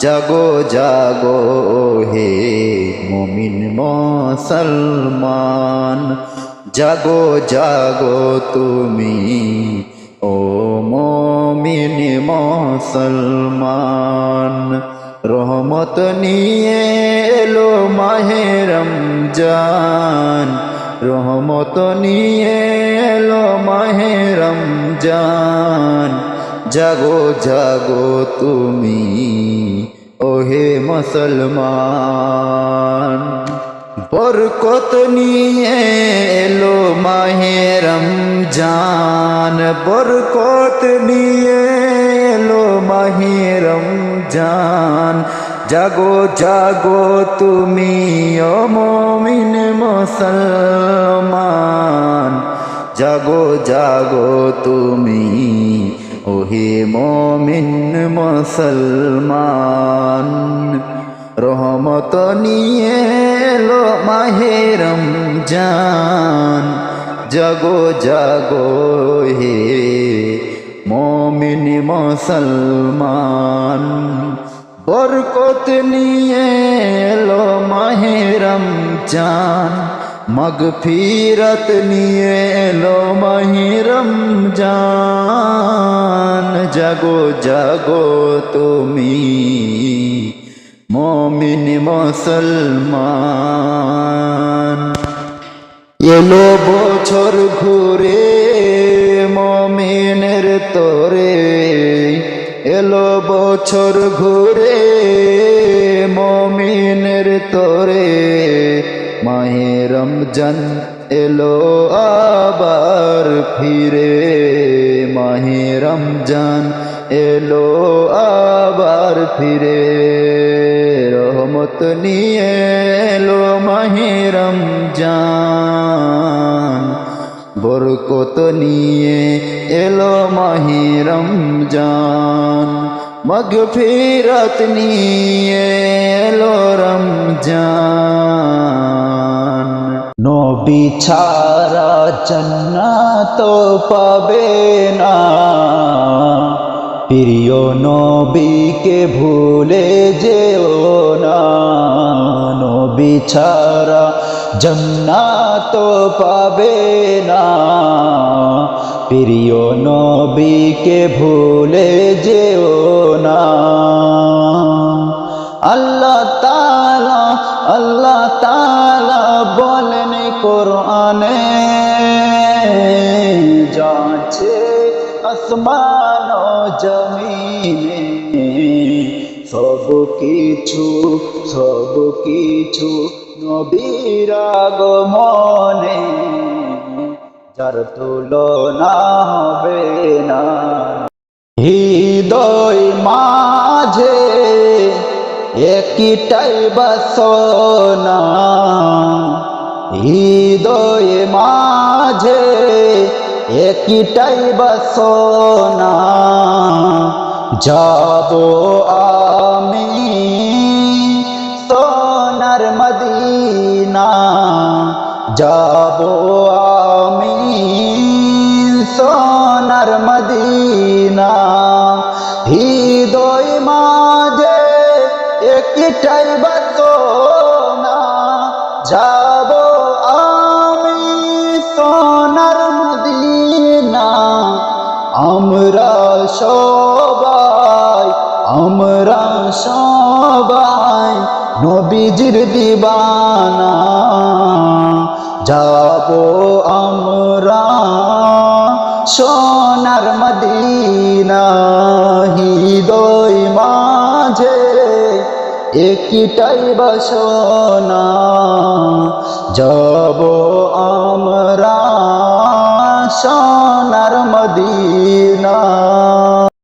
জাগো জাগো হে মুমিন মুসলমান। জাগো জাগো তুমি ও মমিন মুসলমান। রহমত নিয়ে এলো মাহে রমজান। রহমত নিয়ে এলো মাহে রমজান। জাগো জাগো তুমি, ওহে মুসলমান। বরকত নিয়ে এলো মাহে রমজান। বরকত নিয়ে এলো মাহে রমজান। জাগো জাগো তুমি, ও মমিন মুসলমান। জাগো জাগো তুমি ওহে মমিন মুসলমান, রহমত নিয়ে এলো মাহে রমজান। জাগো জাগো হে মমিন মুসলমান, বরকত নিয়ে এলো মাহে রমজান। মগফিরত নিয়ে এলো মাহে রমজান। জাগো জাগো তুমি মমিন মুসলমান। এলো বছর ঘুরে মমিনের তোরে। এলো বছর ঘুরে মমিনের তোরে। মাহে রমজান এলো আবার ফিরে। মাহে রমজান এলো আবার ফিরে। রহমত নিয়ে এলো মাহে রমজান। বরকত নিয়ে এলো মাহে রমজান। মগফিরত নিয়ে এলো রমজান। নবী ছাড়া জান্নাত পাবে না। প্রিয় নবীকে ভুলে যেও না। নবী ছাড়া জান্নাত পাবে না। প্রিয় নবীকে ভুলে যেও না। আল্লাহ তালা আল্লাহ কোরআনে যাচ্ছে আসমান জমিনে। সব কিছু সব কিছু নবীর আগমনে। যার তুলনা হবে না। হৃদয় মাঝে একটাই বাসনা। হৃদয় মাঝে একটাই বাসনা, যাব আমি সোনার মদিনা, যাব আমি সোনার মদিনা। হৃদয় মাঝে একটাই বাসনা আমি সোনার মদিনা, আমরা সবাই আমরা সবাই নবীজির দিবানা। যাব আমরা সোনার মদিনা হৃদয় মাঝে, একটাই বাসনা। যাব